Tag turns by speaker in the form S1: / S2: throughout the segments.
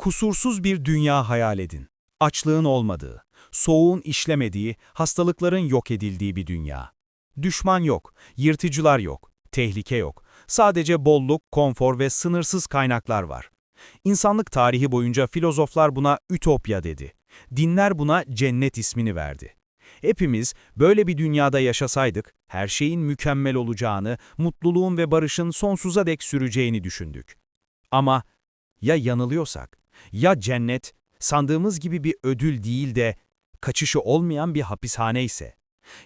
S1: Kusursuz bir dünya hayal edin. Açlığın olmadığı, soğuğun işlemediği, hastalıkların yok edildiği bir dünya. Düşman yok, yırtıcılar yok, tehlike yok. Sadece bolluk, konfor ve sınırsız kaynaklar var. İnsanlık tarihi boyunca filozoflar buna ütopya dedi. Dinler buna cennet ismini verdi. Hepimiz böyle bir dünyada yaşasaydık, her şeyin mükemmel olacağını, mutluluğun ve barışın sonsuza dek süreceğini düşündük. Ama ya yanılıyorsak, ya cennet, sandığımız gibi bir ödül değil de kaçışı olmayan bir hapishane ise,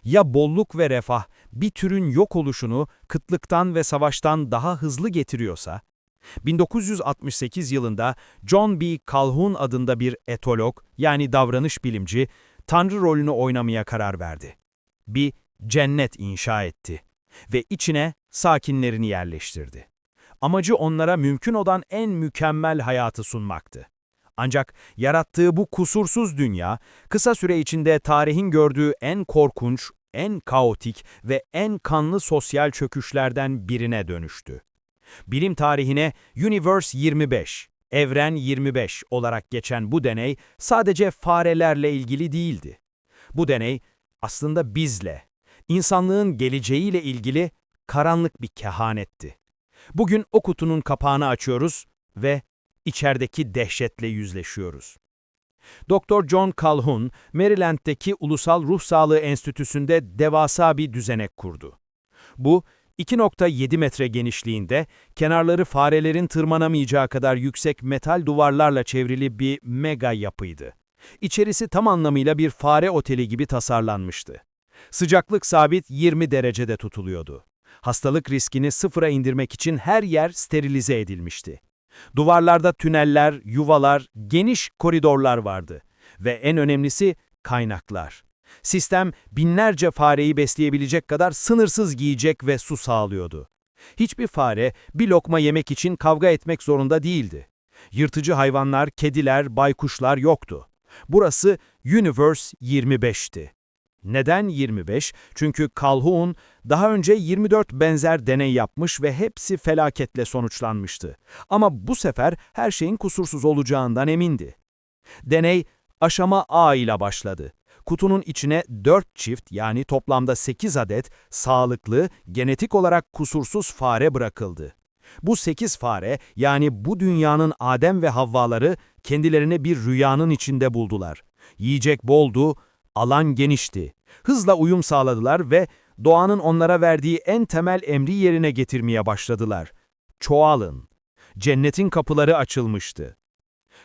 S1: ya bolluk ve refah bir türün yok oluşunu kıtlıktan ve savaştan daha hızlı getiriyorsa, 1968 yılında John B. Calhoun adında bir etolog yani davranış bilimci, Tanrı rolünü oynamaya karar verdi. Bir cennet inşa etti ve içine sakinlerini yerleştirdi. Amacı onlara mümkün olan en mükemmel hayatı sunmaktı. Ancak yarattığı bu kusursuz dünya, kısa süre içinde tarihin gördüğü en korkunç, en kaotik ve en kanlı sosyal çöküşlerden birine dönüştü. Bilim tarihine Universe 25, Evren 25 olarak geçen bu deney sadece farelerle ilgili değildi. Bu deney aslında bizle, insanlığın geleceğiyle ilgili karanlık bir kehanetti. Bugün o kutunun kapağını açıyoruz ve içerideki dehşetle yüzleşiyoruz. Dr. John Calhoun, Maryland'deki Ulusal Ruh Sağlığı Enstitüsü'nde devasa bir düzenek kurdu. Bu, 2.7 metre genişliğinde, kenarları farelerin tırmanamayacağı kadar yüksek metal duvarlarla çevrili bir mega yapıydı. İçerisi tam anlamıyla bir fare oteli gibi tasarlanmıştı. Sıcaklık sabit 20 derecede tutuluyordu. Hastalık riskini sıfıra indirmek için her yer sterilize edilmişti. Duvarlarda tüneller, yuvalar, geniş koridorlar vardı. Ve en önemlisi kaynaklar. Sistem binlerce fareyi besleyebilecek kadar sınırsız giyecek ve su sağlıyordu. Hiçbir fare bir lokma yemek için kavga etmek zorunda değildi. Yırtıcı hayvanlar, kediler, baykuşlar yoktu. Burası Universe 25'ti. Neden 25? Çünkü Calhoun daha önce 24 benzer deney yapmış ve hepsi felaketle sonuçlanmıştı. Ama bu sefer her şeyin kusursuz olacağından emindi. Deney aşama A ile başladı. Kutunun içine 4 çift yani toplamda 8 adet sağlıklı, genetik olarak kusursuz fare bırakıldı. Bu 8 fare yani bu dünyanın Adem ve Havvaları kendilerini bir rüyanın içinde buldular. Yiyecek boldu, alan genişti. Hızla uyum sağladılar ve doğanın onlara verdiği en temel emri yerine getirmeye başladılar. Çoğalın. Cennetin kapıları açılmıştı.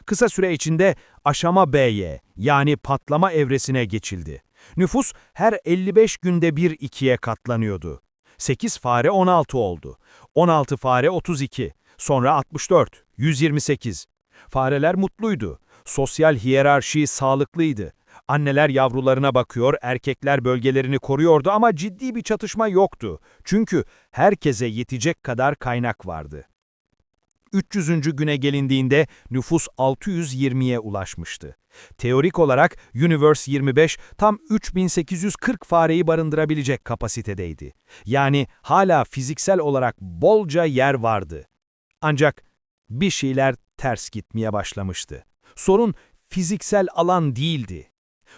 S1: Kısa süre içinde aşama B'ye yani patlama evresine geçildi. Nüfus her 55 günde bir ikiye katlanıyordu. 8 fare 16 oldu. 16 fare 32. Sonra 64, 128. Fareler mutluydu. Sosyal hiyerarşi sağlıklıydı. Anneler yavrularına bakıyor, erkekler bölgelerini koruyordu ama ciddi bir çatışma yoktu. Çünkü herkese yetecek kadar kaynak vardı. 300. güne gelindiğinde nüfus 620'ye ulaşmıştı. Teorik olarak Universe 25 tam 3840 fareyi barındırabilecek kapasitedeydi. Yani hala fiziksel olarak bolca yer vardı. Ancak bir şeyler ters gitmeye başlamıştı. Sorun fiziksel alan değildi.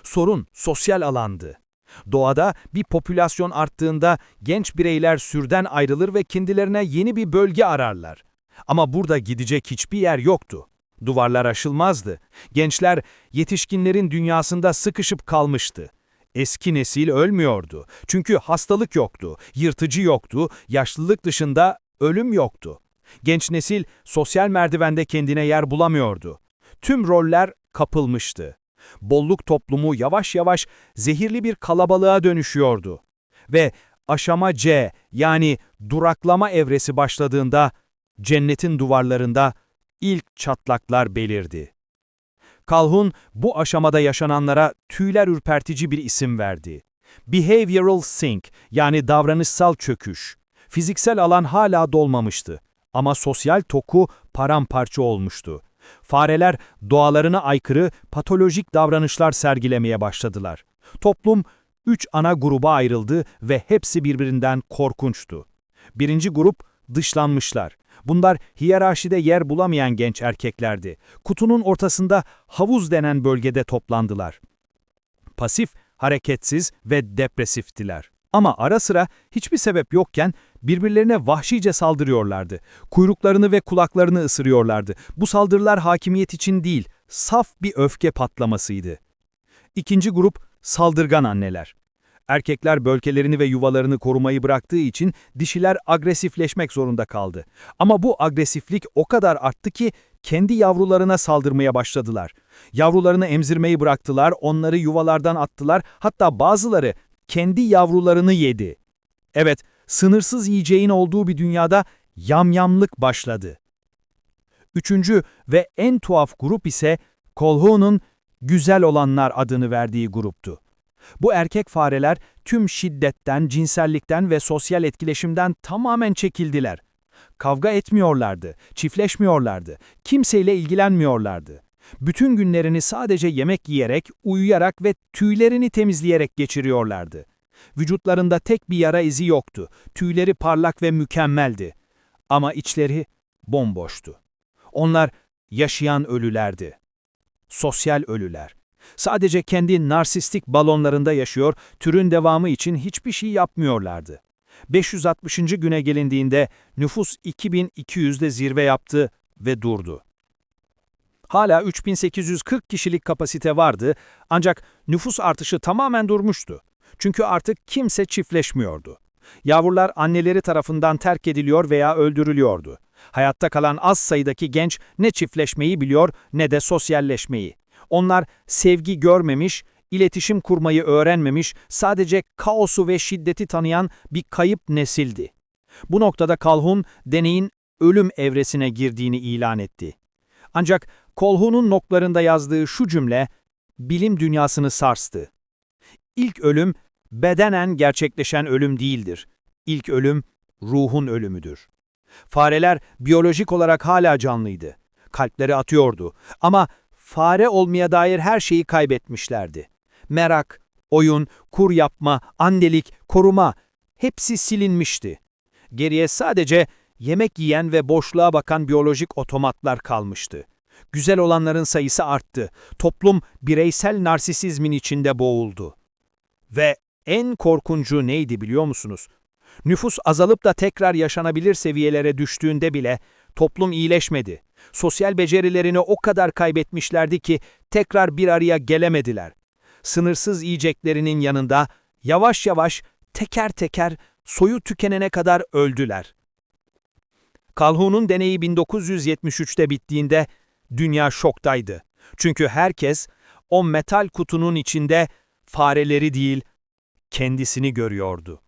S1: Sorun sosyal alandı. Doğada bir popülasyon arttığında genç bireyler sürden ayrılır ve kendilerine yeni bir bölge ararlar. Ama burada gidecek hiçbir yer yoktu. Duvarlar aşılmazdı. Gençler yetişkinlerin dünyasında sıkışıp kalmıştı. Eski nesil ölmüyordu. Çünkü hastalık yoktu, yırtıcı yoktu, yaşlılık dışında ölüm yoktu. Genç nesil sosyal merdivende kendine yer bulamıyordu. Tüm roller kapılmıştı. Bolluk toplumu yavaş yavaş zehirli bir kalabalığa dönüşüyordu. Ve aşama C yani duraklama evresi başladığında cennetin duvarlarında ilk çatlaklar belirdi. Calhoun bu aşamada yaşananlara tüyler ürpertici bir isim verdi. Behavioral sink yani davranışsal çöküş. Fiziksel alan hala dolmamıştı ama sosyal toku paramparça olmuştu. Fareler doğalarına aykırı patolojik davranışlar sergilemeye başladılar. Toplum üç ana gruba ayrıldı ve hepsi birbirinden korkunçtu. Birinci grup dışlanmışlar. Bunlar hiyerarşide yer bulamayan genç erkeklerdi. Kutunun ortasında havuz denen bölgede toplandılar. Pasif, hareketsiz ve depresiftiler. Ama ara sıra hiçbir sebep yokken birbirlerine vahşice saldırıyorlardı. Kuyruklarını ve kulaklarını ısırıyorlardı. Bu saldırılar hakimiyet için değil, saf bir öfke patlamasıydı. İkinci grup saldırgan anneler. Erkekler bölgelerini ve yuvalarını korumayı bıraktığı için dişiler agresifleşmek zorunda kaldı. Ama bu agresiflik o kadar arttı ki kendi yavrularına saldırmaya başladılar. Yavrularını emzirmeyi bıraktılar, onları yuvalardan attılar, hatta bazıları kendi yavrularını yedi. Evet, sınırsız yiyeceğin olduğu bir dünyada yamyamlık başladı. Üçüncü ve en tuhaf grup ise Kolho'nun güzel olanlar adını verdiği gruptu. Bu erkek fareler tüm şiddetten, cinsellikten ve sosyal etkileşimden tamamen çekildiler. Kavga etmiyorlardı, çiftleşmiyorlardı, kimseyle ilgilenmiyorlardı. Bütün günlerini sadece yemek yiyerek, uyuyarak ve tüylerini temizleyerek geçiriyorlardı. Vücutlarında tek bir yara izi yoktu, tüyleri parlak ve mükemmeldi. Ama içleri bomboştu. Onlar yaşayan ölülerdi. Sosyal ölüler. Sadece kendi narsistik balonlarında yaşıyor, türün devamı için hiçbir şey yapmıyorlardı. 560. güne gelindiğinde nüfus 2200'de zirve yaptı ve durdu. Hala 3840 kişilik kapasite vardı ancak nüfus artışı tamamen durmuştu. Çünkü artık kimse çiftleşmiyordu. Yavrular anneleri tarafından terk ediliyor veya öldürülüyordu. Hayatta kalan az sayıdaki genç ne çiftleşmeyi biliyor ne de sosyalleşmeyi. Onlar sevgi görmemiş, iletişim kurmayı öğrenmemiş, sadece kaosu ve şiddeti tanıyan bir kayıp nesildi. Bu noktada Calhoun, deneyin ölüm evresine girdiğini ilan etti. Ancak Calhoun'un notlarında yazdığı şu cümle, bilim dünyasını sarstı. İlk ölüm, bedenen gerçekleşen ölüm değildir. İlk ölüm, ruhun ölümüdür. Fareler biyolojik olarak hala canlıydı. Kalpleri atıyordu ama fare olmaya dair her şeyi kaybetmişlerdi. Merak, oyun, kur yapma, annelik, koruma hepsi silinmişti. Geriye sadece yemek yiyen ve boşluğa bakan biyolojik otomatlar kalmıştı. Güzel olanların sayısı arttı. Toplum bireysel narsisizmin içinde boğuldu. Ve en korkuncu neydi biliyor musunuz? Nüfus azalıp da tekrar yaşanabilir seviyelere düştüğünde bile toplum iyileşmedi. Sosyal becerilerini o kadar kaybetmişlerdi ki tekrar bir araya gelemediler. Sınırsız yiyeceklerinin yanında yavaş yavaş teker teker soyu tükenene kadar öldüler. Calhoun'un deneyi 1973'te bittiğinde dünya şoktaydı. Çünkü herkes o metal kutunun içinde fareleri değil, kendisini görüyordu.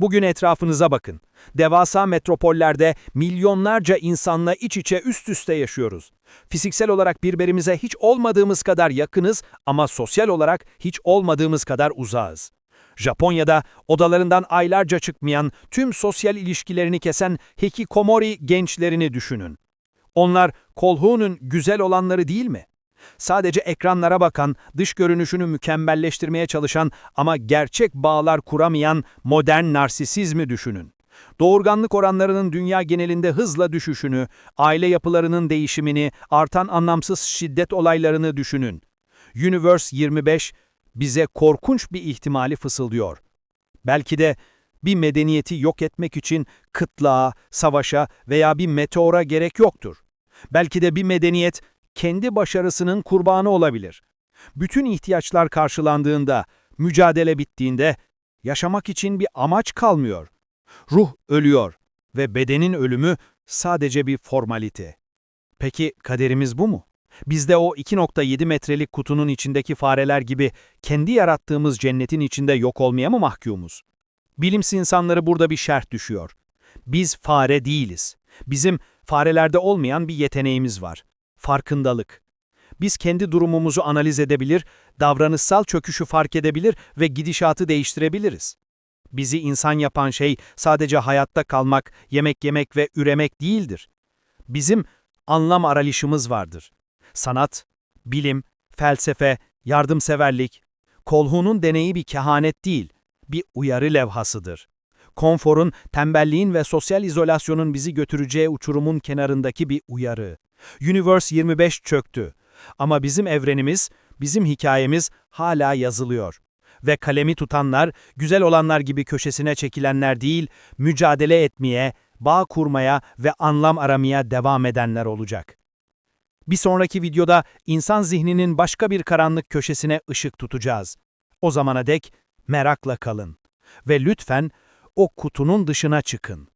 S1: Bugün etrafınıza bakın. Devasa metropollerde milyonlarca insanla iç içe üst üste yaşıyoruz. Fiziksel olarak birbirimize hiç olmadığımız kadar yakınız ama sosyal olarak hiç olmadığımız kadar uzağız. Japonya'da odalarından aylarca çıkmayan, tüm sosyal ilişkilerini kesen hikikomori gençlerini düşünün. Onlar Kolhu'nun güzel olanları değil mi? Sadece ekranlara bakan, dış görünüşünü mükemmelleştirmeye çalışan ama gerçek bağlar kuramayan modern narsisizmi düşünün. Doğurganlık oranlarının dünya genelinde hızla düşüşünü, aile yapılarının değişimini, artan anlamsız şiddet olaylarını düşünün. Universe 25 bize korkunç bir ihtimali fısıldıyor. Belki de bir medeniyeti yok etmek için kıtlığa, savaşa veya bir meteora gerek yoktur. Belki de bir medeniyet kendi başarısının kurbanı olabilir. Bütün ihtiyaçlar karşılandığında, mücadele bittiğinde yaşamak için bir amaç kalmıyor. Ruh ölüyor ve bedenin ölümü sadece bir formalite. Peki kaderimiz bu mu? Biz de o 2.7 metrelik kutunun içindeki fareler gibi kendi yarattığımız cennetin içinde yok olmaya mı mahkumuz? Bilimsi insanları burada bir şerh düşüyor. Biz fare değiliz. Bizim farelerde olmayan bir yeteneğimiz var. Farkındalık. Biz kendi durumumuzu analiz edebilir, davranışsal çöküşü fark edebilir ve gidişatı değiştirebiliriz. Bizi insan yapan şey sadece hayatta kalmak, yemek yemek ve üremek değildir. Bizim anlam arayışımız vardır. Sanat, bilim, felsefe, yardımseverlik. Kolhu'nun deneyi bir kehanet değil, bir uyarı levhasıdır. Konforun, tembelliğin ve sosyal izolasyonun bizi götüreceği uçurumun kenarındaki bir uyarı. Universe 25 çöktü. Ama bizim evrenimiz, bizim hikayemiz hala yazılıyor. Ve kalemi tutanlar, güzel olanlar gibi köşesine çekilenler değil, mücadele etmeye, bağ kurmaya ve anlam aramaya devam edenler olacak. Bir sonraki videoda insan zihninin başka bir karanlık köşesine ışık tutacağız. O zamana dek merakla kalın. Ve lütfen o kutunun dışına çıkın.